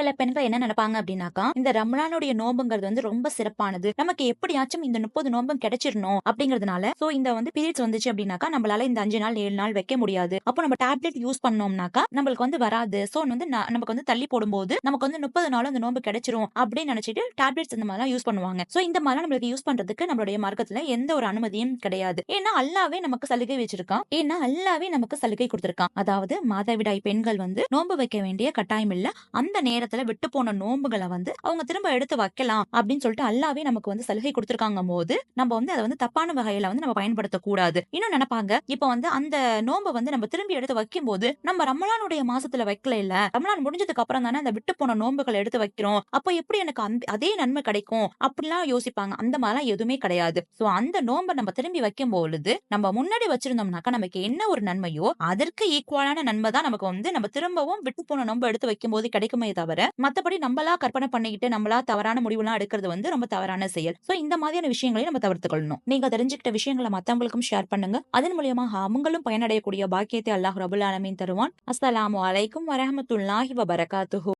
சில பெண்கள் என்ன நினைப்பாங்க அப்படின்னாக்கா இந்த ரமலானுடைய நோம்புங்கிறது வந்து ரொம்ப சிறப்பானது. நமக்கு எப்படியாச்சும் இந்த முப்பது நோம்பும் கிடைச்சிடணும் அப்படிங்கறதுனால சோ இந்த வந்து பீரியட்ஸ் வந்துச்சு அப்படின்னாக்கா நம்மளால இந்த அஞ்சு நாள் ஏழு நாள் வைக்க முடியாது. அப்போ நம்ம டேப்லெட் யூஸ் பண்ணோம்னாக்கா நம்மளுக்கு வந்து வராது. சோ வந்து நமக்கு வந்து தள்ளி போடும்போது நமக்கு வந்து முப்பது நாளும் அந்த நோம்பு கிடைச்சிரும் அப்படின்னு நினைச்சிட்டு டேப்லெட்ஸ் இந்த மாதிரிலாம் யூஸ் பண்ணுவாங்க. சோ இந்த மாதிரிலாம் நம்மளுக்கு யூஸ் பண்றதுக்கு நம்மளுடைய மார்க்கத்துல எந்த ஒரு அனுமதியும் கிடையாது. ஏன்னா அல்லாவே நமக்கு சலுகை வச்சிருக்கான். ஏன்னா அல்லாவே நமக்கு சலுகை கொடுத்திருக்கான். அதாவது மாதவிடாய் பெண்கள் வந்து நோன்பு வைக்க வேண்டிய கட்டாயம் இல்ல. அந்த நேரத்தை காலத்துல விட்டு போன நோன்புகளை வந்து அவங்க திரும்ப எடுத்து வைக்கலாம் அப்படின்னு சொல்லிட்டு அல்லாவே நமக்கு வந்து சலுகை கொடுத்திருக்காங்க போது நம்ம வந்து அதை வந்து தப்பான வகையில வந்து நம்ம பயன்படுத்தக்கூடாது. இன்னும் நினைப்பாங்க இப்ப வந்து அந்த நோன்பை வந்து நம்ம திரும்பி எடுத்து வைக்கும் போது நம்ம ரமலானுடைய மாசத்துல வைக்கல இல்ல ரமலான் முடிஞ்சதுக்கு அப்புறம் தானே அந்த விட்டு போன நோன்புகளை எடுத்து வைக்கிறோம் அப்ப எப்படி எனக்கு அதே நன்மை கிடைக்கும்? அப்படிலாம் யோசிப்பாங்க. அந்த மாதிரிலாம் எதுவுமே கிடையாது. சோ அந்த நோன்பை நம்ம திரும்பி வைக்கும் பொழுது நம்ம முன்னாடி வச்சிருந்தோம்னாக்கா நமக்கு என்ன ஒரு நன்மையோ அதற்கு ஈக்குவலான நன்மை தான் நமக்கு வந்து நம்ம திரும்பவும் விட்டு போன நோன்பு எடுத்து வைக்கும் போது கிடைக்குமே தவிர மத்தபடி நம்மளா கற்பனை பண்ணிக்கிட்டு நம்மளா தவறான முடிவுலாம் எடுக்கிறது வந்து ரொம்ப தவறான செயல். சோ இந்த மாதிரியான விஷயங்களையும் நம்ம தவிர்த்துக்கொள்ளணும். நீங்க தெரிஞ்சுக்கிட்ட விஷயங்களை மத்தவங்களுக்கும் ஷேர் பண்ணுங்க. அதன் மூலியமாக அவங்களும் பயனடையக்கூடிய பாக்கியத்தை அல்லாஹ் ரபுல் ஆலமின் தருவான். அஸ்லாம் அலைக்கும் வரமத்துல்லாஹி வபரகாத்துஹு.